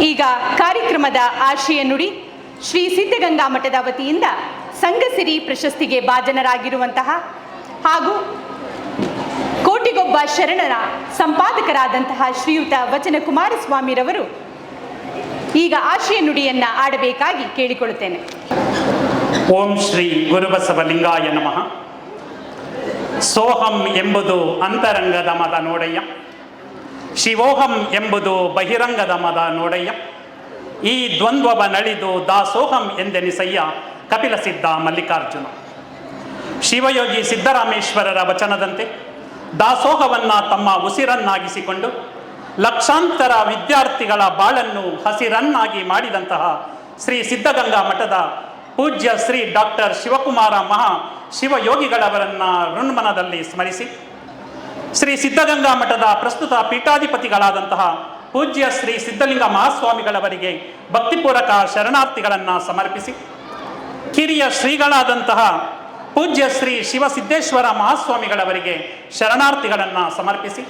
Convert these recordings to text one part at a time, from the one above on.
ಈಗ ಕಾರ್ಯಕ್ರಮದ ಆಶಯ ನುಡಿ ಶ್ರೀ ಸಿದ್ಧಗಂಗಾ ಮಠದ ವತಿಯಿಂದ ಸಂಘಸಿರಿ ಪ್ರಶಸ್ತಿಗೆ ಭಾಜನರಾಗಿರುವಂತಹ ಹಾಗೂ ಕೋಟಿಗೊಬ್ಬ ಶರಣರ ಸಂಪಾದಕರಾದಂತಹ ಶ್ರೀಯುತ ವಚನ ಕುಮಾರಸ್ವಾಮಿರವರು ಈಗ ಆಶಯ ನುಡಿಯನ್ನ ಆಡಬೇಕಾಗಿ ಕೇಳಿಕೊಳ್ಳುತ್ತೇನೆ. ಓಂ ಶ್ರೀ ಗುರುಬಸವಲಿಂಗಾಯ ನಮಃ. ಸೋಹಂ ಎಂಬುದು ಅಂತರಂಗದ ಮತ ನೋಡಯ್ಯ. ಶಿವೋಹಂ ಎಂಬುದು ಬಹಿರಂಗದ ಮದ ನೋಡಯ್ಯ. ಈ ದ್ವಂದ್ವವ ನಳಿದು ದಾಸೋಹಂ ಎಂದೆನಿಸಯ್ಯ ಕಪಿಲ ಸಿದ್ಧ ಮಲ್ಲಿಕಾರ್ಜುನ. ಶಿವಯೋಗಿ ಸಿದ್ದರಾಮೇಶ್ವರರ ವಚನದಂತೆ ದಾಸೋಹವನ್ನ ತಮ್ಮ ಉಸಿರನ್ನಾಗಿಸಿಕೊಂಡು ಲಕ್ಷಾಂತರ ವಿದ್ಯಾರ್ಥಿಗಳ ಬಾಳನ್ನು ಹಸಿರನ್ನಾಗಿ ಮಾಡಿದಂತಹ ಶ್ರೀ ಸಿದ್ಧಗಂಗಾ ಮಠದ ಪೂಜ್ಯ ಶ್ರೀ ಡಾಕ್ಟರ್ ಶಿವಕುಮಾರ ಮಹಾ ಶಿವಯೋಗಿಗಳವರನ್ನ ಋಣ್ಮನದಲ್ಲಿ ಸ್ಮರಿಸಿ ಶ್ರೀ ಸಿದ್ಧಗಂಗಾ ಮಠದ ಪ್ರಸ್ತುತ ಪೀಠಾಧಿಪತಿಗಳಾದಂತಹ ಪೂಜ್ಯ ಶ್ರೀ ಸಿದ್ಧಲಿಂಗ ಮಹಾಸ್ವಾಮಿಗಳವರಿಗೆ ಭಕ್ತಿಪೂರ್ವಕ ಶರಣಾರ್ಥಿಗಳನ್ನು ಸಮರ್ಪಿಸಿ. ಕಿರಿಯ ಶ್ರೀಗಳಾದಂತಹ ಪೂಜ್ಯ ಶ್ರೀ ಶಿವಸಿದ್ದೇಶ್ವರ ಮಹಾಸ್ವಾಮಿಗಳವರಿಗೆ ಶರಣಾರ್ಥಿಗಳನ್ನು ಸಮರ್ಪಿಸಿ.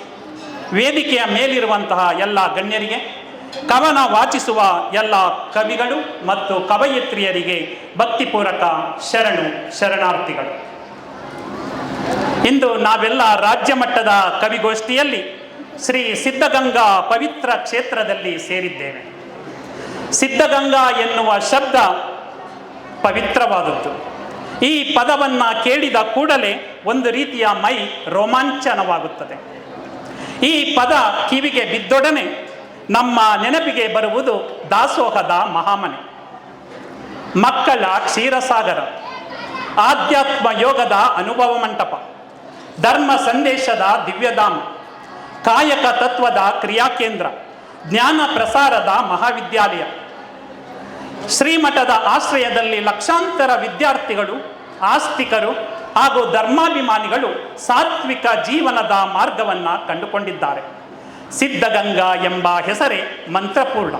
ವೇದಿಕೆಯ ಮೇಲಿರುವಂತಹ ಎಲ್ಲ ಗಣ್ಯರಿಗೆ, ಕವನ ವಾಚಿಸುವ ಎಲ್ಲ ಕವಿಗಳು ಮತ್ತು ಕವಯಿತ್ರಿಯರಿಗೆ ಭಕ್ತಿಪೂರಕ ಶರಣು ಶರಣಾರ್ಥಿಗಳು. ಇಂದು ನಾವೆಲ್ಲ ರಾಜ್ಯ ಮಟ್ಟದ ಕವಿಗೋಷ್ಠಿಯಲ್ಲಿ ಶ್ರೀ ಸಿದ್ಧಗಂಗಾ ಪವಿತ್ರ ಕ್ಷೇತ್ರದಲ್ಲಿ ಸೇರಿದ್ದೇವೆ. ಸಿದ್ಧಗಂಗಾ ಎನ್ನುವ ಶಬ್ದ ಪವಿತ್ರವಾದದ್ದು. ಈ ಪದವನ್ನ ಕೇಳಿದ ಕೂಡಲೇ ಒಂದು ರೀತಿಯ ಮೈ ರೋಮಾಂಚನವಾಗುತ್ತದೆ. ಈ ಪದ ಕಿವಿಗೆ ಬಿದ್ದೊಡನೆ ನಮ್ಮ ನೆನಪಿಗೆ ಬರುವುದು ದಾಸೋಹದ ಮಹಾಮನೆ. ಮಕ್ಕಳ ಕ್ಷೀರಸಾಗರ ಆಧ್ಯಾತ್ಮ ಯೋಗದ ಅನುಭವ ಮಂಟಪ. ಧರ್ಮ ಸಂದೇಶದ ದಿವ್ಯಧಾಮ, ಕಾಯಕ ತತ್ವದ ಕ್ರಿಯಾಕೇಂದ್ರ, ಜ್ಞಾನ ಪ್ರಸಾರದ ಮಹಾವಿದ್ಯಾಲಯ. ಶ್ರೀಮಠದ ಆಶ್ರಯದಲ್ಲಿ ಲಕ್ಷಾಂತರ ವಿದ್ಯಾರ್ಥಿಗಳು, ಆಸ್ತಿಕರು ಹಾಗೂ ಧರ್ಮಾಭಿಮಾನಿಗಳು ಸಾತ್ವಿಕ ಜೀವನದ ಮಾರ್ಗವನ್ನು ಕಂಡುಕೊಂಡಿದ್ದಾರೆ. ಸಿದ್ಧಗಂಗಾ ಎಂಬ ಹೆಸರೇ ಮಂತ್ರಪೂರ್ಣ.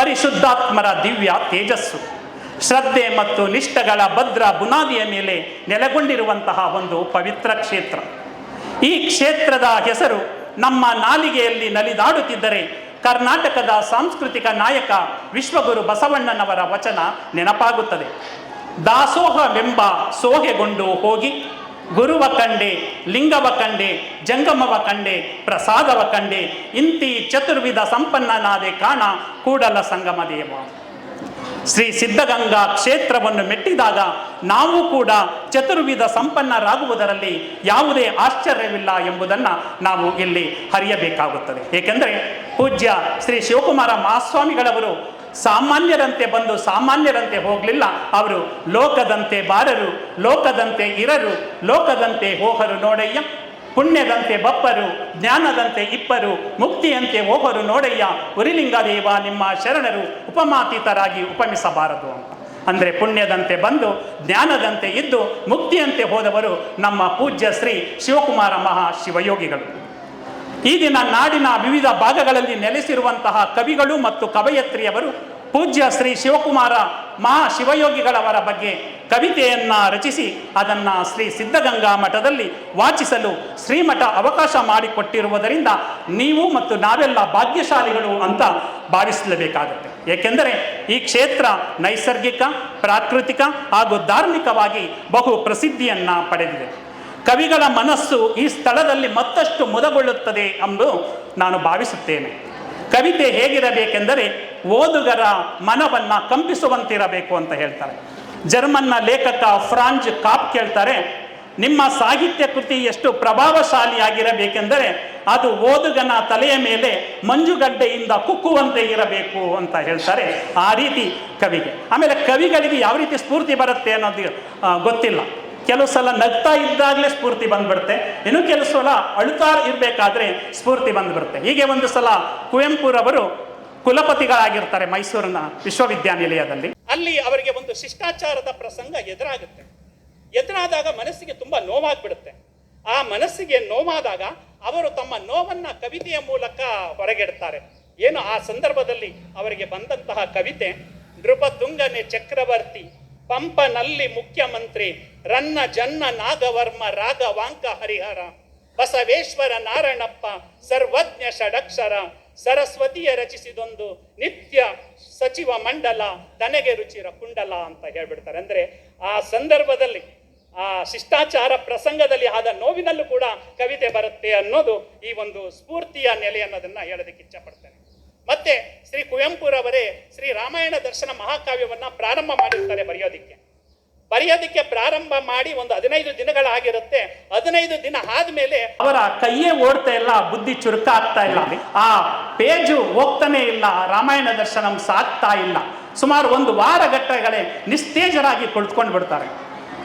ಪರಿಶುದ್ಧಾತ್ಮರ ದಿವ್ಯ ತೇಜಸ್ಸು. ಶ್ರದ್ಧೆ ಮತ್ತು ನಿಷ್ಠಗಳ ಭದ್ರ ಬುನಾದಿಯ ಮೇಲೆ ನೆಲೆಗೊಂಡಿರುವಂತಹ ಒಂದು ಪವಿತ್ರ ಕ್ಷೇತ್ರ. ಈ ಕ್ಷೇತ್ರದ ಹೆಸರು ನಮ್ಮ ನಾಲಿಗೆಯಲ್ಲಿ ನಲಿದಾಡುತ್ತಿದ್ದರೆ ಕರ್ನಾಟಕದ ಸಾಂಸ್ಕೃತಿಕ ನಾಯಕ ವಿಶ್ವಗುರು ಬಸವಣ್ಣನವರ ವಚನ ನೆನಪಾಗುತ್ತದೆ. ದಾಸೋಹವೆಂಬ ಸೋಹೆಗೊಂಡು ಹೋಗಿ ಗುರುವ ಕಂಡೆ, ಲಿಂಗವ ಕಂಡೆ, ಜಂಗಮವ ಕಂಡೆ, ಪ್ರಸಾದವ ಕಂಡೆ, ಇಂತಿ ಚತುರ್ವಿಧ ಸಂಪನ್ನನಾದೆ ಕಾಣ ಕೂಡಲ ಸಂಗಮ ದೇವ ಶ್ರೀ ಸಿದ್ಧಗಂಗಾ ಕ್ಷೇತ್ರವನ್ನು ಮೆಟ್ಟಿದಾಗ ನಾವು ಕೂಡ ಚತುರ್ವಿಧ ಸಂಪನ್ನರಾಗುವುದರಲ್ಲಿ ಯಾವುದೇ ಆಶ್ಚರ್ಯವಿಲ್ಲ ಎಂಬುದನ್ನು ನಾವು ಇಲ್ಲಿ ಹರಿಯಬೇಕಾಗುತ್ತದೆ ಏಕೆಂದರೆ ಪೂಜ್ಯ ಶ್ರೀ ಶಿವಕುಮಾರ ಮಹಾಸ್ವಾಮಿಗಳವರು ಸಾಮಾನ್ಯರಂತೆ ಬಂದು ಸಾಮಾನ್ಯರಂತೆ ಹೋಗಲಿಲ್ಲ. ಅವರು ಲೋಕದಂತೆ ಬಾರರು, ಲೋಕದಂತೆ ಇರರು, ಲೋಕದಂತೆ ಹೋಹರು ನೋಡಯ್ಯ. ಪುಣ್ಯದಂತೆ ಬಪ್ಪರು, ಜ್ಞಾನದಂತೆ ಇಪ್ಪರು, ಮುಕ್ತಿಯಂತೆ ಹೋಗರು ನೋಡಯ್ಯ ಉರಿಲಿಂಗದೇವ ನಿಮ್ಮ ಶರಣರು ಉಪಮಾತೀತರಾಗಿ ಉಪಮಿಸಬಾರದು ಅಂತ. ಅಂದರೆ ಪುಣ್ಯದಂತೆ ಬಂದು, ಜ್ಞಾನದಂತೆ ಇದ್ದು, ಮುಕ್ತಿಯಂತೆ ಹೋದವರು ನಮ್ಮ ಪೂಜ್ಯ ಶ್ರೀ ಶಿವಕುಮಾರ ಮಹಾ ಶಿವಯೋಗಿಗಳು ಈ ದಿನ ನಾಡಿನ ವಿವಿಧ ಭಾಗಗಳಲ್ಲಿ ನೆಲೆಸಿರುವಂತಹ ಕವಿಗಳು ಮತ್ತು ಕವಯತ್ರಿಯವರು ಪೂಜ್ಯ ಶ್ರೀ ಶಿವಕುಮಾರ ಮಹಾ ಶಿವಯೋಗಿಗಳವರ ಬಗ್ಗೆ ಕವಿತೆಯನ್ನ ರಚಿಸಿ ಅದನ್ನು ಶ್ರೀ ಸಿದ್ಧಗಂಗಾ ಮಠದಲ್ಲಿ ವಾಚಿಸಲು ಶ್ರೀಮಠ ಅವಕಾಶ ಮಾಡಿಕೊಟ್ಟಿರುವುದರಿಂದ ನೀವು ಮತ್ತು ನಾವೆಲ್ಲ ಭಾಗ್ಯಶಾಲಿಗಳು ಅಂತ ಭಾವಿಸಲೇಬೇಕಾಗುತ್ತೆ. ಏಕೆಂದರೆ ಈ ಕ್ಷೇತ್ರ ನೈಸರ್ಗಿಕ, ಪ್ರಾಕೃತಿಕ ಹಾಗೂ ಧಾರ್ಮಿಕವಾಗಿ ಬಹು ಪ್ರಸಿದ್ಧಿಯನ್ನ ಪಡೆದಿದೆ. ಕವಿಗಳ ಮನಸ್ಸು ಈ ಸ್ಥಳದಲ್ಲಿ ಮತ್ತಷ್ಟು ಮುದಗೊಳ್ಳುತ್ತದೆ ಎಂದು ನಾನು ಭಾವಿಸುತ್ತೇನೆ. ಕವಿತೆ ಹೇಗಿರಬೇಕೆಂದರೆ ಓದುಗರ ಮನವನ್ನು ಕಂಪಿಸುವಂತಿರಬೇಕು ಅಂತ ಹೇಳ್ತಾರೆ. ಜರ್ಮನ್ನ ಲೇಖಕ ಫ್ರಾಂಜ್ ಕಾಪ್ ಕೇಳ್ತಾರೆ, ನಿಮ್ಮ ಸಾಹಿತ್ಯ ಕೃತಿ ಎಷ್ಟು ಪ್ರಭಾವಶಾಲಿಯಾಗಿರಬೇಕೆಂದರೆ ಅದು ಓದುಗನ ತಲೆಯ ಮೇಲೆ ಮಂಜುಗಡ್ಡೆಯಿಂದ ಕುಕ್ಕುವಂತೆ ಇರಬೇಕು ಅಂತ ಹೇಳ್ತಾರೆ ಆ ರೀತಿ ಕವಿಗೆ. ಆಮೇಲೆ ಕವಿಗಳಿಗೆ ಯಾವ ರೀತಿ ಸ್ಫೂರ್ತಿ ಬರುತ್ತೆ ಅನ್ನೋದು ಗೊತ್ತಿಲ್ಲ. ಕೆಲವು ಸಲ ನಗ್ತಾ ಇದ್ದಾಗಲೇ ಸ್ಫೂರ್ತಿ ಬಂದ್ಬಿಡುತ್ತೆ. ಇನ್ನು ಕೆಲವು ಸಲ ಅಳುತ್ತಾ ಇರಬೇಕಾದ್ರೆ ಸ್ಫೂರ್ತಿ ಬಂದ್ಬಿಡುತ್ತೆ. ಹೀಗೆ ಒಂದು ಸಲ ಕುವೆಂಪುರವರು ಕುಲಪತಿಗಳಾಗಿರ್ತಾರೆ ಮೈಸೂರಿನ ವಿಶ್ವವಿದ್ಯಾನಿಲಯದಲ್ಲಿ. ಅಲ್ಲಿ ಅವರಿಗೆ ಒಂದು ಶಿಷ್ಟಾಚಾರದ ಪ್ರಸಂಗ ಎದುರಾಗುತ್ತೆ. ಎದುರಾದಾಗ ಮನಸ್ಸಿಗೆ ತುಂಬಾ ನೋವಾಗ್ಬಿಡುತ್ತೆ. ಆ ಮನಸ್ಸಿಗೆ ನೋವಾದಾಗ ಅವರು ತಮ್ಮ ನೋವನ್ನ ಕವಿತೆಯ ಮೂಲಕ ಹೊರಗೆಡ್ತಾರೆ. ಏನು ಆ ಸಂದರ್ಭದಲ್ಲಿ ಅವರಿಗೆ ಬಂದಂತಹ ಕವಿತೆ, ನೃಪತುಂಗನೆ ಚಕ್ರವರ್ತಿ ಪಂಪನಲ್ಲಿ ಮುಖ್ಯಮಂತ್ರಿ ರನ್ನ ಜನ್ನ ನಾಗವರ್ಮ ರಾಘವಾಂಕ ಹರಿಹರ, ಬಸವೇಶ್ವರ ನಾರಣಪ್ಪ ಸರ್ವಜ್ಞ ಷಡಕ್ಷರ, ಸರಸ್ವತಿಯ ರಚಿಸಿದೊಂದು ನಿತ್ಯ ಸಚಿವ ಮಂಡಲ, ತನಗೆ ರುಚಿರ ಕುಂಡಲ ಅಂತ ಹೇಳ್ಬಿಡ್ತಾರೆ. ಅಂದ್ರೆ ಆ ಸಂದರ್ಭದಲ್ಲಿ, ಆ ಶಿಷ್ಟಾಚಾರ ಪ್ರಸಂಗದಲ್ಲಿ ಆದ ನೋವಿನಲ್ಲೂ ಕೂಡ ಕವಿತೆ ಬರುತ್ತೆ ಅನ್ನೋದು ಈ ಒಂದು ಸ್ಫೂರ್ತಿಯ ನೆಲೆ ಅನ್ನೋದನ್ನ ಹೇಳೋದಕ್ಕೆ ಇಚ್ಛಪಡ್ತೇನೆ. ಮತ್ತೆ ಶ್ರೀ ಕುವೆಂಪುರವರೇ ಶ್ರೀ ರಾಮಾಯಣ ದರ್ಶನ ಮಹಾಕಾವ್ಯವನ್ನ ಪ್ರಾರಂಭ ಮಾಡಿರ್ತಾರೆ ಬರೆಯೋದಿಕ್ಕೆ. ಬರೆಯೋದಿಕ್ಕೆ ಪ್ರಾರಂಭ ಮಾಡಿ ಒಂದು ಹದಿನೈದು ದಿನಗಳಾಗಿರುತ್ತೆ. ಹದಿನೈದು ದಿನ ಆದ್ಮೇಲೆ ಅವರ ಕೈಯೇ ಓಡ್ತಾ ಇಲ್ಲ, ಬುದ್ಧಿ ಚುರುಕ ಆಗ್ತಾ ಇಲ್ಲ. ಆ ಪೇಜು ಹೋಗ್ತಾನೆ ಇಲ್ಲ, ರಾಮಾಯಣ ದರ್ಶನಂ ಸಾಕ್ತಾ ಇಲ್ಲ. ಸುಮಾರು ಒಂದು ವಾರ ಗಟ್ಟಗಳೇ ನಿಸ್ತೇಜರಾಗಿ ಕುಳಿತುಕೊಂಡು ಬಿಡ್ತಾರೆ.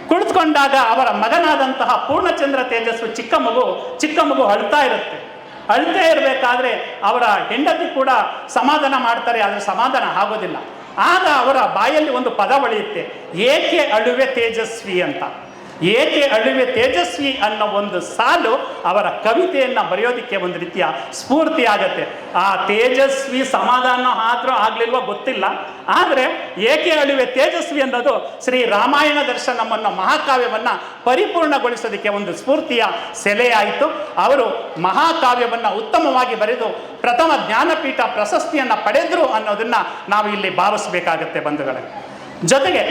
ಕುಳಿತುಕೊಂಡಾಗ ಅವರ ಮಗನಾದಂತಹ ಪೂರ್ಣಚಂದ್ರ ತೇಜಸ್ವಿ ಚಿಕ್ಕ ಮಗು ಚಿಕ್ಕ ಮಗು ಅಳ್ತಾ ಇರುತ್ತೆ. ಅಳ್ತಾ ಇರಬೇಕಾದ್ರೆ ಅವರ ಹೆಂಡತಿ ಕೂಡ ಸಮಾಧಾನ ಮಾಡ್ತಾರೆ, ಆದರೆ ಸಮಾಧಾನ ಆಗೋದಿಲ್ಲ. ಆಗ ಅವರ ಬಾಯಲ್ಲಿ ಒಂದು ಪದ ಒಳೆಯುತ್ತೆ ಏಕೆ ಅಳುವೆ ತೇಜಸ್ವಿ ಅಂತ. ಏಕೆ ಅಳುವೆ ತೇಜಸ್ವಿ ಅನ್ನೋ ಒಂದು ಸಾಲು ಅವರ ಕವಿತೆಯನ್ನು ಬರೆಯೋದಕ್ಕೆ ಒಂದು ರೀತಿಯ ಸ್ಫೂರ್ತಿ ಆಗತ್ತೆ. ಆ ತೇಜಸ್ವಿ ಸಮಾಧಾನ ಆದರೂ ಆಗಲಿಲ್ವೋ ಗೊತ್ತಿಲ್ಲ. ಆದರೆ ಏಕೆ ಅಳುವೆ ತೇಜಸ್ವಿ ಅನ್ನೋದು ಶ್ರೀ ರಾಮಾಯಣ ದರ್ಶನವನ್ನು ಮಹಾಕಾವ್ಯವನ್ನು ಪರಿಪೂರ್ಣಗೊಳಿಸೋದಕ್ಕೆ ಒಂದು ಸ್ಫೂರ್ತಿಯ ಸೆಲೆಯಾಯಿತು. ಅವರು ಮಹಾಕಾವ್ಯವನ್ನು ಉತ್ತಮವಾಗಿ ಬರೆದು ಪ್ರಥಮ ಜ್ಞಾನಪೀಠ ಪ್ರಶಸ್ತಿಯನ್ನು ಪಡೆದ್ರು ಅನ್ನೋದನ್ನು ನಾವು ಇಲ್ಲಿ ಭಾವಿಸಬೇಕಾಗತ್ತೆ ಬಂಧುಗಳೇ. ಜೊತೆಗೆ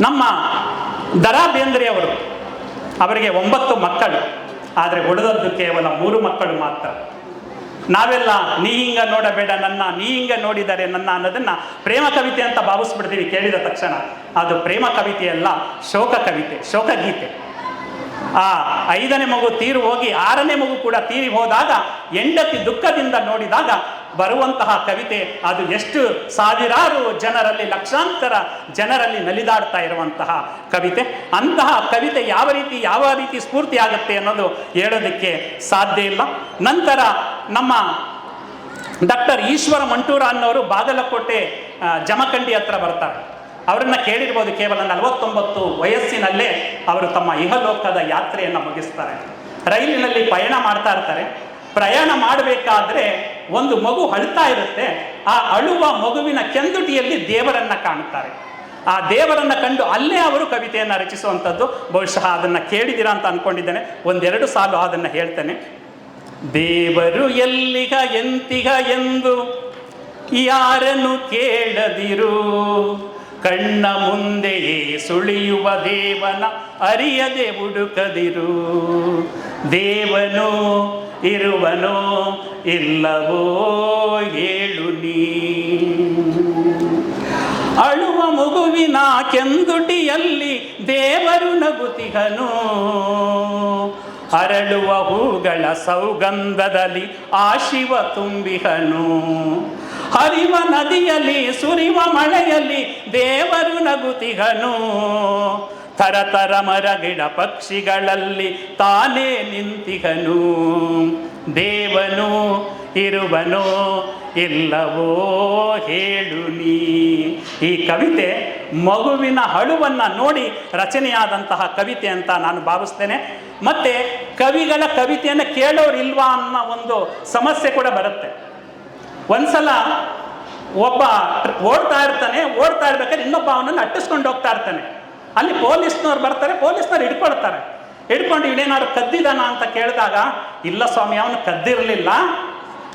ನಮ್ಮ ದರಾ ಬೇಂದ್ರೆ ಅವರು? ಅವರಿಗೆ ಒಂಬತ್ತು ಮಕ್ಕಳು, ಆದರೆ ಉಳಿದದ್ದು ಕೇವಲ ಮೂರು ಮಕ್ಕಳು ಮಾತ್ರ. ನಾವೆಲ್ಲ, ನೀ ಹಿಂಗ ನೋಡಬೇಡ ನನ್ನ, ನೀ ಹಿಂಗ ನೋಡಿದರೆ ನನ್ನ ಅನ್ನೋದನ್ನ ಪ್ರೇಮ ಕವಿತೆ ಅಂತ ಭಾವಿಸ್ಬಿಡ್ತೀವಿ ಕೇಳಿದ ತಕ್ಷಣ. ಅದು ಪ್ರೇಮ ಕವಿತೆಯಲ್ಲ ಶೋಕ ಕವಿತೆ, ಶೋಕಗೀತೆ. ಆ ಐದನೇ ಮಗು ತೀರು ಹೋಗಿ ಆರನೇ ಮಗು ಕೂಡ ತೀರಿ ಹೋದಾಗ, ಹೆಂಡತಿ ದುಃಖದಿಂದ ನೋಡಿದಾಗ ಬರುವಂತಹ ಕವಿತೆ, ಅದು ಎಷ್ಟು ಸಾವಿರಾರು ಜನರಲ್ಲಿ, ಲಕ್ಷಾಂತರ ಜನರಲ್ಲಿ ನಲಿದಾಡ್ತಾ ಇರುವಂತಹ ಕವಿತೆ. ಅಂತಹ ಕವಿತೆ ಯಾವ ರೀತಿ ಯಾವ ರೀತಿ ಸ್ಫೂರ್ತಿ ಆಗುತ್ತೆ ಅನ್ನೋದು ಹೇಳೋದಕ್ಕೆ ಸಾಧ್ಯ ಇಲ್ಲ. ನಂತರ ನಮ್ಮ ಡಾಕ್ಟರ್ ಈಶ್ವರ ಮಂಟೂರ ಅನ್ನೋರು ಬಾಗಲಕೋಟೆ ಜಮಖಂಡಿ ಹತ್ರ ಬರ್ತಾರೆ. ಅವರನ್ನ ಕೇಳಿರ್ಬೋದು ಕೇವಲ ನಲವತ್ತೊಂಬತ್ತು ವಯಸ್ಸಿನಲ್ಲೇ ಅವರು ತಮ್ಮ ಇಹಲೋಕದ ಯಾತ್ರೆಯನ್ನು ಮುಗಿಸ್ತಾರೆ. ರೈಲಿನಲ್ಲಿ ಪಯಣ ಮಾಡ್ತಾ ಇರ್ತಾರೆ. ಪ್ರಯಾಣ ಮಾಡಬೇಕಾದ್ರೆ ಒಂದು ಮಗು ಅಳ್ತಾ ಇರುತ್ತೆ, ಆ ಅಳುವ ಮಗುವಿನ ಕೆಂದುಟಿಯಲ್ಲಿ ದೇವರನ್ನ ಕಾಣುತ್ತಾರೆ. ಆ ದೇವರನ್ನ ಕಂಡು ಅಲ್ಲೇ ಅವರು ಕವಿತೆಯನ್ನು ರಚಿಸುವಂಥದ್ದು. ಬಹುಶಃ ಅದನ್ನ ಕೇಳಿದಿರಾ ಅಂತ ಅನ್ಕೊಂಡಿದ್ದೇನೆ. ಒಂದೆರಡು ಸಾಲು ಅದನ್ನ ಹೇಳ್ತೇನೆ. ದೇವರು ಎಲ್ಲಿಗ ಎಂತಿಗ ಎಂದು ಯಾರನ್ನು ಕೇಳದಿರು? ಕಣ್ಣ ಮುಂದೆಯೇ ಸುಳಿಯುವ ದೇವನ ಅರಿಯದೆ ಹುಡುಕದಿರು. ದೇವನು ಇರುವನೋ ಇಲ್ಲವೋ ಹೇಳು ನೀ. ಅಳುವ ಮಗುವಿನ ಕೆಂದುಟಿಯಲ್ಲಿ ದೇವರು ನಗುತಿಹನು. ಅರಳುವ ಹೂಗಳ ಸೌಗಂಧದಲ್ಲಿ ಆ ತುಂಬಿಹನು. ಹರಿವ ನದಿಯಲ್ಲಿ, ಸುರಿವ ಮಳೆಯಲ್ಲಿ ದೇವರು ನಗುತಿಹನು. ಮರ, ಗಿಡ ಪಕ್ಷಿಗಳಲ್ಲಿ ತಾನೇ ನಿಂತಿಹನು. ದೇವನು, ಇರುವನೋ ಇಲ್ಲವೋ ಹೇಳು ನೀ. ಈ ಕವಿತೆ ಮಗುವಿನ ಹಳುವನ್ನು ನೋಡಿ ರಚನೆಯಾದಂತಹ ಕವಿತೆ ಅಂತ ನಾನು ಭಾವಿಸ್ತೇನೆ. ಮತ್ತೆ ಕವಿಗಳ ಕವಿತೆಯನ್ನು ಕೇಳೋರು ಇಲ್ವಾ ಅನ್ನೋ ಒಂದು ಸಮಸ್ಯೆ ಕೂಡ ಬರುತ್ತೆ. ಒಂದ್ಸಲ ಒಬ್ಬ ಓಡ್ತಾ ಇರ್ತಾನೆ, ಓಡ್ತಾ ಇರ್ಬೇಕಾದ್ರೆ ಇನ್ನೊಬ್ಬ ಅವನನ್ನು ಅಟ್ಟಿಸ್ಕೊಂಡು ಹೋಗ್ತಾ ಇರ್ತಾನೆ. ಅಲ್ಲಿ ಪೊಲೀಸ್ನವ್ರು ಬರ್ತಾರೆ, ಪೊಲೀಸ್ನವ್ರು ಹಿಡ್ಕೊಳ್ತಾರೆ. ಹಿಡ್ಕೊಂಡು ಇವನೇನಾದ್ರು ಕದ್ದಿದಾನ ಅಂತ ಕೇಳಿದಾಗ, ಇಲ್ಲ ಸ್ವಾಮಿ, ಅವನು ಕದ್ದಿರಲಿಲ್ಲ.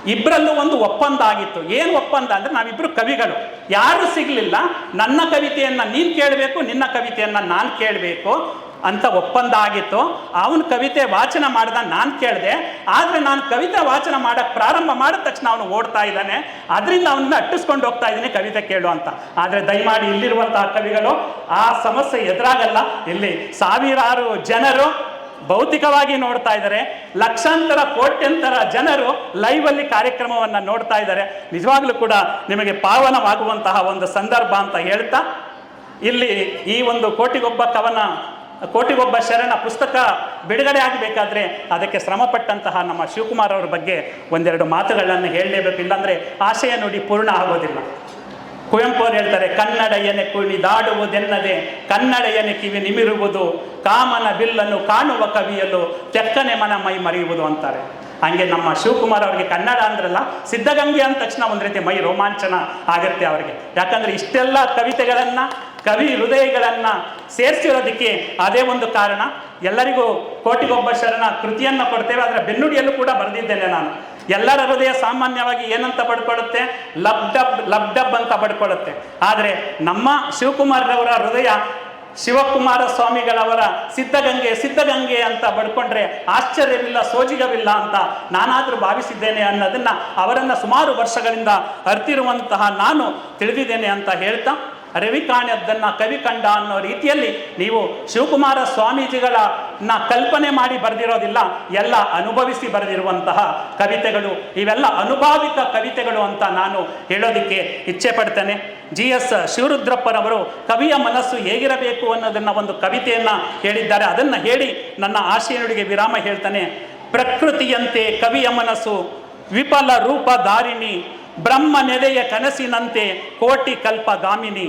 ಇಬ್ಬರಲ್ಲೂ ಒಂದು ಒಪ್ಪಂದ ಆಗಿತ್ತು. ಏನು ಒಪ್ಪಂದ ಅಂದ್ರೆ ನಾವಿಬ್ರು ಕವಿಗಳು. ಯಾರು ಸಿಗ್ಲಿಲ್ಲ. ನನ್ನ ಕವಿತೆಯನ್ನ ನೀನು ಕೇಳಬೇಕು, ನಿನ್ನ ಕವಿತೆಯನ್ನ ನಾನು ಕೇಳಬೇಕು. ಅಂತ ಒಪ್ಪಂದ ಆಗಿತ್ತು ಅವನ ಕವಿತೆ ವಾಚನ ಮಾಡ್ದ ನಾನು ಕೇಳಿದೆ. ಆದರೆ ನಾನು ಕವಿತೆ ವಾಚನ ಮಾಡಕ್ಕೆ ಪ್ರಾರಂಭ ಮಾಡಿದ ತಕ್ಷಣ ಅವನು ಓಡ್ತಾ ಇದ್ದಾನೆ. ಅದರಿಂದ ಅವನನ್ನ ಅಟ್ಟಿಸ್ಕೊಂಡು ಹೋಗ್ತಾ ಇದ್ದೀನಿ ಕವಿತೆ ಕೇಳು ಅಂತ. ಆದರೆ ದಯಮಾಡಿ ಇಲ್ಲಿರುವಂತಹ ಕವಿಗಳು ಆ ಸಮಸ್ಯೆ ಎದುರಾಗಲ್ಲ. ಇಲ್ಲಿ ಸಾವಿರಾರು ಜನರು ಭೌತಿಕವಾಗಿ ನೋಡ್ತಾ ಇದ್ದಾರೆ. ಲಕ್ಷಾಂತರ, ಕೋಟ್ಯಂತರ ಜನರು ಲೈವ್ ಅಲ್ಲಿ ಕಾರ್ಯಕ್ರಮವನ್ನ ನೋಡ್ತಾ ಇದ್ದಾರೆ. ನಿಜವಾಗ್ಲೂ ಕೂಡ ನಿಮಗೆ ಪಾವನವಾಗುವಂತಹ ಒಂದು ಸಂದರ್ಭ ಅಂತ ಹೇಳ್ತಾ, ಇಲ್ಲಿ ಈ ಒಂದು ಕೋಟಿಗೊಬ್ಬ ಕವನ ಕೋಟಿಗೊಬ್ಬ ಶರಣ ಪುಸ್ತಕ ಬಿಡುಗಡೆ ಆಗಬೇಕಾದ್ರೆ ಅದಕ್ಕೆ ಶ್ರಮಪಟ್ಟಂತಹ ನಮ್ಮ ಶಿವಕುಮಾರ್ ಅವರ ಬಗ್ಗೆ ಒಂದೆರಡು ಮಾತುಗಳನ್ನು ಹೇಳಲೇಬೇಕು. ಇಲ್ಲಾಂದ್ರೆ ಆಶಯ ನುಡಿ ಪೂರ್ಣ ಆಗೋದಿಲ್ಲ. ಕುವೆಂಪು ಅವರು ಹೇಳ್ತಾರೆ, ಕನ್ನಡ ಎನೆ ಕಿವಿ ದಾಡುವುದೆನ್ನದೆ, ಕನ್ನಡ ಎನೆ ಕಿವಿ ನಿಮಿರುವುದು, ಕಾಮನ ಬಿಲ್ಲನ್ನು ಕಾಣುವ ಕವಿಯಲು ತೆಕ್ಕನೆ ಮನ ಮೈ ಮರೆಯುವುದು ಅಂತಾರೆ. ಹಂಗೆ ನಮ್ಮ ಶಿವಕುಮಾರ್ ಅವರಿಗೆ ಕನ್ನಡ ಅಂದ್ರಲ್ಲ, ಸಿದ್ಧಗಂಗೆ ಅಂದ ತಕ್ಷಣ ಒಂದು ರೀತಿ ಮೈ ರೋಮಾಂಚನ ಆಗತ್ತೆ ಅವರಿಗೆ. ಯಾಕಂದ್ರೆ ಇಷ್ಟೆಲ್ಲ ಕವಿತೆಗಳನ್ನ ಕವಿ ಹೃದಯಗಳನ್ನು ಸೇರಿಸಿರೋದಕ್ಕೆ ಅದೇ ಒಂದು ಕಾರಣ. ಎಲ್ಲರಿಗೂ ಕೋಟಿಗೊಬ್ಬ ಶರಣ ಕೃತಿಯನ್ನ ಕೊಡ್ತೇವೆ, ಆದರೆ ಬೆನ್ನುಡಿಯಲ್ಲೂ ಕೂಡ ಬರೆದಿದ್ದೇನೆ ನಾನು. ಎಲ್ಲರ ಹೃದಯ ಸಾಮಾನ್ಯವಾಗಿ ಏನಂತ ಪಡ್ಕೊಳ್ಳುತ್ತೆ ಲಬ್ ಡಬ್ ಲಬ್ ಡಬ್ ಅಂತ ಪಡ್ಕೊಳ್ಳುತ್ತೆ ಆದರೆ ನಮ್ಮ ಶಿವಕುಮಾರ್ರವರ ಹೃದಯ ಶಿವಕುಮಾರ ಸ್ವಾಮಿಗಳವರ ಸಿದ್ಧಗಂಗೆ ಸಿದ್ಧಗಂಗೆ ಅಂತ ಬಡ್ಕೊಂಡ್ರೆ ಆಶ್ಚರ್ಯವಿಲ್ಲ, ಸೋಜಿಗವಿಲ್ಲ ಅಂತ ನಾನಾದರೂ ಭಾವಿಸಿದ್ದೇನೆ ಅನ್ನೋದನ್ನ ಅವರನ್ನ ಸುಮಾರು ವರ್ಷಗಳಿಂದ ಅರ್ತಿರುವಂತಹ ನಾನು ತಿಳಿದಿದ್ದೇನೆ ಅಂತ ಹೇಳ್ತಾ ರವಿ ಕಾಣದ್ದನ್ನು ಕವಿ ಕಂಡ ಅನ್ನೋ ರೀತಿಯಲ್ಲಿ ನೀವು ಶಿವಕುಮಾರ ಸ್ವಾಮೀಜಿಗಳನ್ನ ಕಲ್ಪನೆ ಮಾಡಿ ಬರೆದಿರೋದಿಲ್ಲ, ಎಲ್ಲ ಅನುಭವಿಸಿ ಬರೆದಿರುವಂತಹ ಕವಿತೆಗಳು. ಇವೆಲ್ಲ ಅನುಭಾವಿತ ಕವಿತೆಗಳು ಅಂತ ನಾನು ಹೇಳೋದಕ್ಕೆ ಇಚ್ಛೆ ಪಡ್ತೇನೆ ಜಿ ಎಸ್ ಶಿವರುದ್ರಪ್ಪನವರು ಕವಿಯ ಮನಸ್ಸು ಹೇಗಿರಬೇಕು ಅನ್ನೋದನ್ನ ಒಂದು ಕವಿತೆಯನ್ನ ಹೇಳಿದ್ದಾರೆ. ಅದನ್ನ ಹೇಳಿ ನನ್ನ ಆಶಯನುಡಿಗೆ ವಿರಾಮ ಹೇಳ್ತಾನೆ. ಪ್ರಕೃತಿಯಂತೆ ಕವಿಯ ಮನಸ್ಸು ವಿಫಲ ರೂಪ ಧಾರಿಣಿ ಬ್ರಹ್ಮ ನೆಲೆಯ ಕನಸಿನಂತೆ ಕೋಟಿ ಕಲ್ಪ ಗಾಮಿನಿ.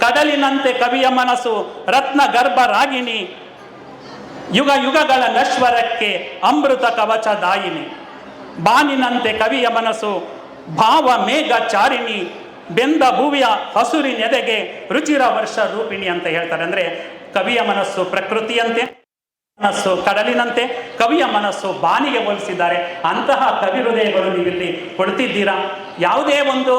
ಕಡಲಿನಂತೆ ಕವಿಯ ಮನಸ್ಸು ರತ್ನ ಗರ್ಭ ರಾಗಿಣಿ. ಯುಗ ಯುಗಗಳ ನಶ್ವರಕ್ಕೆ ಅಮೃತ ಕವಚ ದಾಯಿನಿ. ಬಾನಿನಂತೆ ಕವಿಯ ಮನಸ್ಸು ಭಾವ ಮೇಘ ಚಾರಿಣಿ. ಬೆಂದ ಭೂವಿಯ ಹಸುರಿನೆದೆಗೆ ರುಚಿರ ವರ್ಷ ರೂಪಿಣಿ ಅಂತ ಹೇಳ್ತಾರೆ. ಅಂದ್ರೆ ಕವಿಯ ಮನಸ್ಸು ಪ್ರಕೃತಿಯಂತೆ, ಮನಸ್ಸು ಕಡಲಿನಂತೆ, ಕವಿಯ ಮನಸ್ಸು ಬಾನಿಗೆ ಹೋಲಿಸಿದ್ದಾರೆ. ಅಂತಹ ಕವಿ ಹೃದಯಗಳು ನೀವಿಲ್ಲಿ ಕೊಡ್ತಿದ್ದೀರಾ? ಯಾವುದೇ ಒಂದು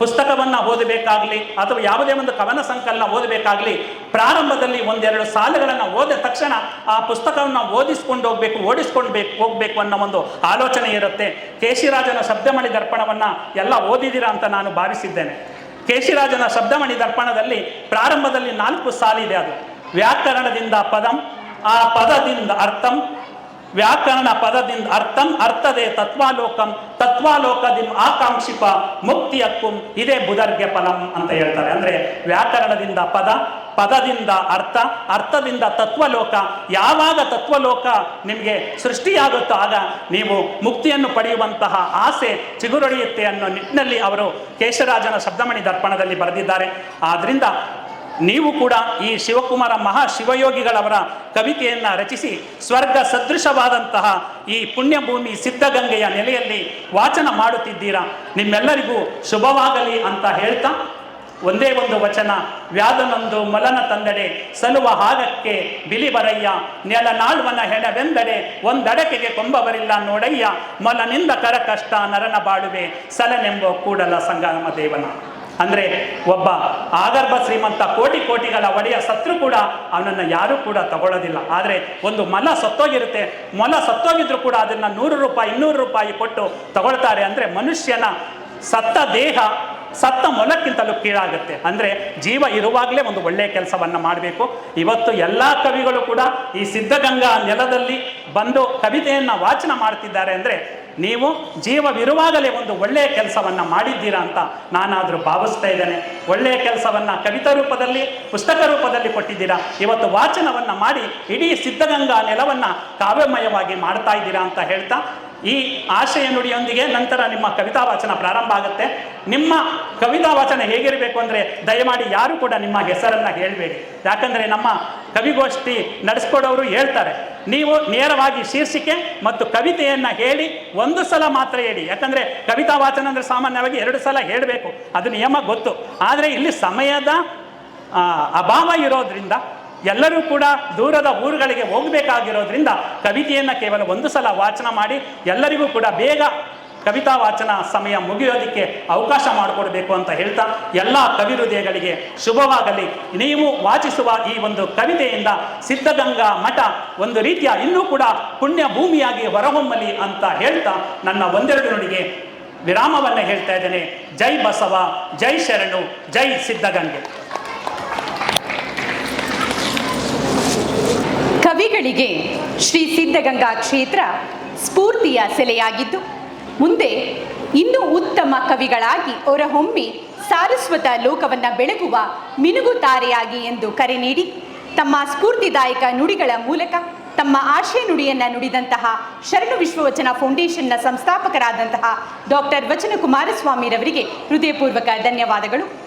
ಪುಸ್ತಕವನ್ನು ಓದಬೇಕಾಗ್ಲಿ ಅಥವಾ ಯಾವುದೇ ಒಂದು ಕವನ ಸಂಕಲನ ಓದಬೇಕಾಗ್ಲಿ ಪ್ರಾರಂಭದಲ್ಲಿ ಒಂದೆರಡು ಸಾಲುಗಳನ್ನು ಓದಿದ ತಕ್ಷಣ ಆ ಪುಸ್ತಕವನ್ನು ಓದಿಸ್ಕೊಂಡು ಹೋಗ್ಬೇಕು, ಓಡಿಸ್ಕೊಂಡ್ಬೇಕು, ಹೋಗ್ಬೇಕು ಅನ್ನೋ ಒಂದು ಆಲೋಚನೆ ಇರುತ್ತೆ. ಕೇಶಿರಾಜನ ಶಬ್ದಮಣಿ ದರ್ಪಣವನ್ನು ಎಲ್ಲ ಓದಿದ್ದೀರಾ ಅಂತ ನಾನು ಭಾವಿಸಿದ್ದೇನೆ. ಕೇಶಿರಾಜನ ಶಬ್ದಮಣಿ ದರ್ಪಣದಲ್ಲಿ ಪ್ರಾರಂಭದಲ್ಲಿ ನಾಲ್ಕು ಸಾಲಿದೆ ಅದು. ವ್ಯಾಕರಣದಿಂದ ಪದಂ, ಆ ಪದದಿಂದ ಅರ್ಥಂ ವ್ಯಾಕರಣ ಪದದಿಂದ ಅರ್ಥಂ ಅರ್ಥದೆ ತತ್ವಾಲೋಕಂ ತತ್ವಾಲೋಕದಿಂದ ಆಕಾಂಕ್ಷಿಪ ಮುಕ್ತಿಯಕ್ಕುಂ ಇದೇ ಬುಧರ್ಗೆ ಫಲಂ ಅಂತ ಹೇಳ್ತಾರೆ. ಅಂದ್ರೆ ವ್ಯಾಕರಣದಿಂದ ಪದ, ಪದದಿಂದ ಅರ್ಥ, ಅರ್ಥದಿಂದ ತತ್ವಲೋಕ, ಯಾವಾಗ ತತ್ವಲೋಕ ನಿಮಗೆ ಸೃಷ್ಟಿಯಾಗುತ್ತೋ ಆಗ ನೀವು ಮುಕ್ತಿಯನ್ನು ಪಡೆಯುವಂತಹ ಆಸೆ ಚಿಗುರೊಳಿಯುತ್ತೆ ಅನ್ನೋ ನಿಟ್ಟಿನಲ್ಲಿ ಅವರು ಕೇಶರಾಜನ ಶಬ್ದಮಣಿ ದರ್ಪಣದಲ್ಲಿ ಬರೆದಿದ್ದಾರೆ. ಆದ್ರಿಂದ ನೀವು ಕೂಡ ಈ ಶಿವಕುಮಾರ ಮಹಾ ಶಿವಯೋಗಿಗಳವರ ಕವಿತೆಯನ್ನ ರಚಿಸಿ ಸ್ವರ್ಗ ಸದೃಶವಾದಂತಹ ಈ ಪುಣ್ಯಭೂಮಿ ಸಿದ್ಧಗಂಗೆಯ ನೆಲೆಯಲ್ಲಿ ವಾಚನ ಮಾಡುತ್ತಿದ್ದೀರಾ? ನಿಮ್ಮೆಲ್ಲರಿಗೂ ಶುಭವಾಗಲಿ ಅಂತ ಹೇಳ್ತಾ ಒಂದೇ ಒಂದು ವಚನ. ವ್ಯಾದನೊಂದು ಮಲನ ತಂದಡೆ, ಸಲುವ ಹಾಗಕ್ಕೆ ಬಿಲಿಬರಯ್ಯ ನೆಲ ನಾಳ್ವನ ಹೆಣವೆಂದಡೆ ಒಂದಡಕೆಗೆ ಕೊಂಬವರಿಲ್ಲ ನೋಡಯ್ಯ. ಮಲನಿಂದ ಕರ ಕಷ್ಟ ನರನ ಬಾಳುವೆ. ಸಲನೆಂಬ ಕೂಡಲ ಸಂಗಮ ದೇವನ. ಅಂದ್ರೆ ಒಬ್ಬ ಆಗರ್ಭ ಶ್ರೀಮಂತ ಕೋಟಿ ಕೋಟಿಗಳ ಒಡೆಯ ಸತ್ರು ಕೂಡ ಅವನನ್ನು ಯಾರೂ ಕೂಡ ತಗೊಳ್ಳೋದಿಲ್ಲ. ಆದರೆ ಒಂದು ಮೊಲ ಸತ್ತೋಗಿರುತ್ತೆ. ಮೊಲ ಸತ್ತೋಗಿದ್ರು ಕೂಡ ಅದನ್ನ ನೂರು ರೂಪಾಯಿ, ಇನ್ನೂರು ರೂಪಾಯಿ ಕೊಟ್ಟು ತಗೊಳ್ತಾರೆ ಅಂದ್ರೆ ಮನುಷ್ಯನ ಸತ್ತ ದೇಹ, ಸತ್ತ ಮೊಲಕ್ಕಿಂತಲೂ ಕೀಳಾಗುತ್ತೆ. ಅಂದ್ರೆ ಜೀವ ಇರುವಾಗಲೇ ಒಂದು ಒಳ್ಳೆಯ ಕೆಲಸವನ್ನು ಮಾಡಬೇಕು. ಇವತ್ತು ಎಲ್ಲ ಕವಿಗಳು ಕೂಡ ಈ ಸಿದ್ಧಗಂಗಾ ನೆಲದಲ್ಲಿ ಬಂದು ಕವಿತೆಯನ್ನು ವಾಚನ ಮಾಡ್ತಿದ್ದಾರೆ ಅಂದ್ರೆ ನೀವು ಜೀವವಿರುವಾಗಲೇ ಒಂದು ಒಳ್ಳೆಯ ಕೆಲಸವನ್ನು ಮಾಡಿದ್ದೀರಾ ಅಂತ ನಾನಾದರೂ ಭಾವಿಸ್ತಾ ಇದ್ದೇನೆ. ಒಳ್ಳೆಯ ಕೆಲಸವನ್ನು ಕವಿತಾ ರೂಪದಲ್ಲಿ, ಪುಸ್ತಕ ರೂಪದಲ್ಲಿ ಕೊಟ್ಟಿದ್ದೀರಾ. ಇವತ್ತು ವಾಚನವನ್ನು ಮಾಡಿ ಇಡೀ ಸಿದ್ಧಗಂಗಾ ನೆಲವನ್ನು ಕಾವ್ಯಮಯವಾಗಿ ಮಾಡ್ತಾ ಇದ್ದೀರಾ ಅಂತ ಹೇಳ್ತಾ, ಈ ಆಶಯ ನುಡಿಯೊಂದಿಗೆ ನಂತರ ನಿಮ್ಮ ಕವಿತಾ ವಾಚನ ಪ್ರಾರಂಭ ಆಗುತ್ತೆ. ನಿಮ್ಮ ಕವಿತಾ ವಾಚನ ಹೇಗಿರಬೇಕು ಅಂದರೆ ದಯಮಾಡಿ ಯಾರು ಕೂಡ ನಿಮ್ಮ ಹೆಸರನ್ನು ಹೇಳಬೇಡಿ. ಯಾಕಂದರೆ ನಮ್ಮ ಕವಿಗೋಷ್ಠಿ ನಡೆಸ್ಕೊಡೋರು ಹೇಳ್ತಾರೆ. ನೀವು ನೇರವಾಗಿ ಶೀರ್ಷಿಕೆ ಮತ್ತು ಕವಿತೆಯನ್ನ ಹೇಳಿ ಒಂದು ಸಲ ಮಾತ್ರ ಹೇಳಿ. ಯಾಕಂದ್ರೆ ಕವಿತಾ ವಾಚನ ಅಂದರೆ ಸಾಮಾನ್ಯವಾಗಿ ಎರಡು ಸಲ ಹೇಳಬೇಕು. ಅದು ನಿಯಮ ಗೊತ್ತು. ಆದರೆ ಇಲ್ಲಿ ಸಮಯದ ಅಭಾವ ಇರೋದ್ರಿಂದ, ಎಲ್ಲರೂ ಕೂಡ ದೂರದ ಊರುಗಳಿಗೆ ಹೋಗಬೇಕಾಗಿರೋದ್ರಿಂದ ಕವಿತೆಯನ್ನು ಕೇವಲ ಒಂದು ಸಲ ವಾಚನ ಮಾಡಿ ಎಲ್ಲರಿಗೂ ಕೂಡ ಬೇಗ ಕವಿತಾ ವಾಚನ ಸಮಯ ಮುಗಿಯೋದಿಕ್ಕೆ ಅವಕಾಶ ಮಾಡಿಕೊಡ್ಬೇಕು ಅಂತ ಹೇಳ್ತಾ ಎಲ್ಲ ಕವಿ ಹೃದಯಗಳಿಗೆ ಶುಭವಾಗಲಿ. ನೀವು ವಾಚಿಸುವ ಈ ಒಂದು ಕವಿತೆಯಿಂದ ಸಿದ್ಧಗಂಗಾ ಮಠ ಒಂದು ರೀತಿಯ ಇನ್ನೂ ಕೂಡ ಪುಣ್ಯ ಭೂಮಿಯಾಗಿ ಹೊರಹೊಮ್ಮಲಿ ಅಂತ ಹೇಳ್ತಾ ನನ್ನ ಒಂದೆರಡು ನುಡಿಗೆ ವಿರಾಮವನ್ನು ಹೇಳ್ತಾ ಇದ್ದೇನೆ. ಜೈ ಬಸವ, ಜೈ ಶರಣು, ಜೈ ಸಿದ್ಧಗಂಗೆ. ಕವಿಗಳಿಗೆ ಶ್ರೀ ಸಿದ್ಧಗಂಗಾ ಕ್ಷೇತ್ರ ಸ್ಫೂರ್ತಿಯ ಸೆಲೆಯಾಗಿದ್ದು ಮುಂದೆ ಇನ್ನೂ ಉತ್ತಮ ಕವಿಗಳಾಗಿ ಹೊರಹೊಮ್ಮಿ ಸಾರಸ್ವತ ಲೋಕವನ್ನ ಬೆಳಗುವ ಮಿನುಗು ತಾರೆಯಾಗಿ ಎಂದು ಕರೆ ನೀಡಿ, ತಮ್ಮ ಸ್ಫೂರ್ತಿದಾಯಕ ನುಡಿಗಳ ಮೂಲಕ ತಮ್ಮ ಆಶಯ ನುಡಿಯನ್ನು ನುಡಿದಂತಹ ಶರಣು ವಿಶ್ವವಚನ ಫೌಂಡೇಶನ್ನ ಸಂಸ್ಥಾಪಕರಾದಂತಹ ಡಾಕ್ಟರ್ ವಚನ ಕುಮಾರಸ್ವಾಮಿರವರಿಗೆ ಹೃದಯಪೂರ್ವಕ ಧನ್ಯವಾದಗಳು.